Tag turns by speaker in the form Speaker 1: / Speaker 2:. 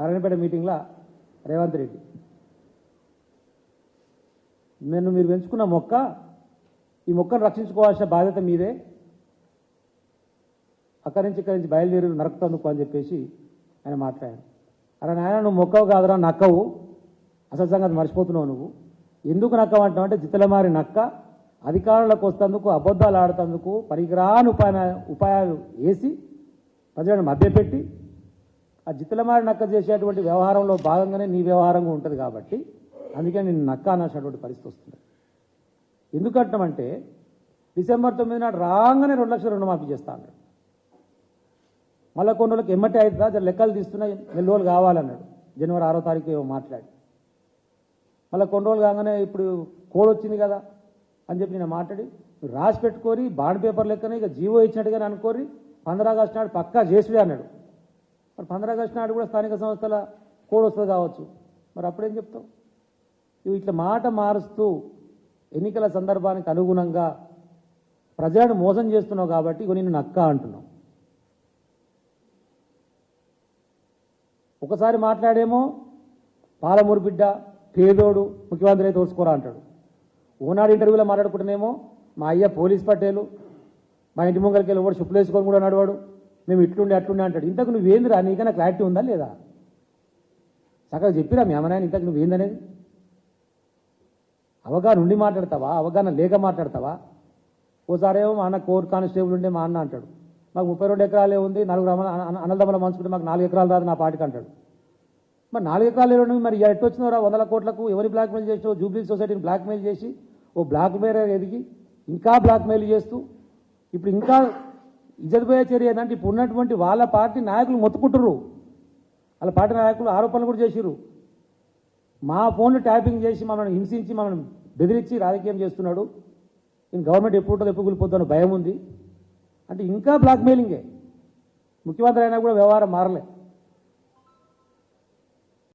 Speaker 1: నారాయణపేట మీటింగ్లో రేవంత్ రెడ్డి. నేను మీరు పెంచుకున్న మొక్క ఈ మొక్కను రక్షించుకోవాల్సిన బాధ్యత మీదే. అక్కడి నుంచి ఇక్కడి నుంచి బయలుదేరి నరకుతందుకు అని చెప్పేసి ఆయన మాట్లాడాడు అరే నాయన నువ్వు మొక్కవు కాదురా నక్కవు. అసలు సంగతి మర్చిపోతున్నావు నువ్వు. ఎందుకు నక్కవు అంటావు అంటే జితలమారి నక్క అధికారంలోకి వస్తందుకు అబద్ధాలు ఆడుతందుకు పనికిరాని ఉపాయ ఉపాయాలు వేసి ప్రజలను మభ్యపెట్టి ఆ జితలమారి నక్క చేసేటువంటి వ్యవహారంలో భాగంగానే నీ వ్యవహారంగా ఉంటుంది కాబట్టి అందుకే నేను నక్క అనాల్సినటువంటి పరిస్థితి వస్తుంది. ఎందుకంటామంటే డిసెంబర్ తొమ్మిది నాడు రాగానే రెండు లక్షల రుణమాఫీ చేస్తా అన్నాడు. మళ్ళీ కొన్ని రోజులకు ఎమ్మటే అవుతుందా లెక్కలు తీస్తున్నాయి. నెల రోజులు కావాలన్నాడు. జనవరి ఆరో తారీఖు ఏమో మాట్లాడి. మళ్ళీ కొన్ని రోజులు కాగానే ఇప్పుడు కోడ్ వచ్చింది కదా అని చెప్పి నేను మాట్లాడి రాసి పెట్టుకోరి బాండ్ పేపర్ లెక్కనే ఇక జీవో ఇచ్చినట్టుగానే అనుకోరి పంద్రాగస్టు నాడు పక్కా చేసుడే అన్నాడు. మరి పంద్రా ఆగస్టు నాడు కూడా స్థానిక సంస్థల కోడ్ వస్తుంది కావచ్చు. మరి అప్పుడేం చెప్తావు ఇవి ఇట్లా మాట మారుస్తూ ఎన్నికల సందర్భానికి అనుగుణంగా ప్రజలను మోసం చేస్తున్నావు కాబట్టి ఇవి నిన్ను నక్క అంటున్నావు ఒకసారి మాట్లాడేమో పాలమూరు బిడ్డ పేదోడు ముఖ్యమంత్రి అయితే తోసుకోరా అంటాడు. ఓనాడు ఇంటర్వ్యూలో మాట్లాడుకుంటేనేమో మా అయ్య పోలీస్ పట్టేలు మా ఇంటి ముంగలికి వెళ్ళి కూడా చెప్పులు వేసుకొని కూడా నడవాడు. మేము ఇట్లుండే అట్లుండే అంటాడు. ఇంతకు నువ్వేందిరా నీకన్నా క్లారిటీ ఉందా లేదా? చక్కగా చెప్పిరా మీ అమ్మనాయన ఇంతకు నువ్వేందనేది అవగాహన ఉండి మాట్లాడతావా? అవగాహన లేక మాట్లాడతావా? ఓసారేమో మా అన్న కోర్ కానిస్టేబుల్ ఉండే మా అన్న అంటాడు. మాకు ముప్పై రెండు ఎకరాలే ఉంది నలుగురు అన్న- అన్న- మంచుకుంటే మాకు నాలుగు ఎకరాలు రాదు నా పాటికి అంటాడు. మరి నాలుగు ఎకరాలు ఏడు మరి ఎట్టు వచ్చినారా? వందల కోట్లకు ఎవరి బ్లాక్మెయిల్ చేసి జూబ్లీ సొసైటీని బ్లాక్మెయిల్ చేసి ఓ బ్లాక్ మెయిల్ ఎదిగి ఇంకా బ్లాక్మెయిల్ చేస్తూ ఇప్పుడు ఇంకా ఇజ్జత్ చర్య ఏంటంటే ఇప్పుడు ఉన్నటువంటి వాళ్ళ పార్టీ నాయకులు మొత్తుకుంటుర్రు. వాళ్ళ పార్టీ నాయకులు ఆరోపణలు కూడా చేసిరు మా ఫోన్లు ట్యాపింగ్ చేసి మమ్మల్ని హింసించి మమ్మల్ని బెదిరించి రాజకీయం చేస్తున్నాడు. నేను గవర్నమెంట్ ఎప్పుడు ఉంటుందో ఎప్పుడు కూలిపోతుందో భయం ఉంది. అంటే ఇంకా బ్లాక్మెయిలింగే ముఖ్యమంత్రి అయినా కూడా వ్యవహారం మారలే.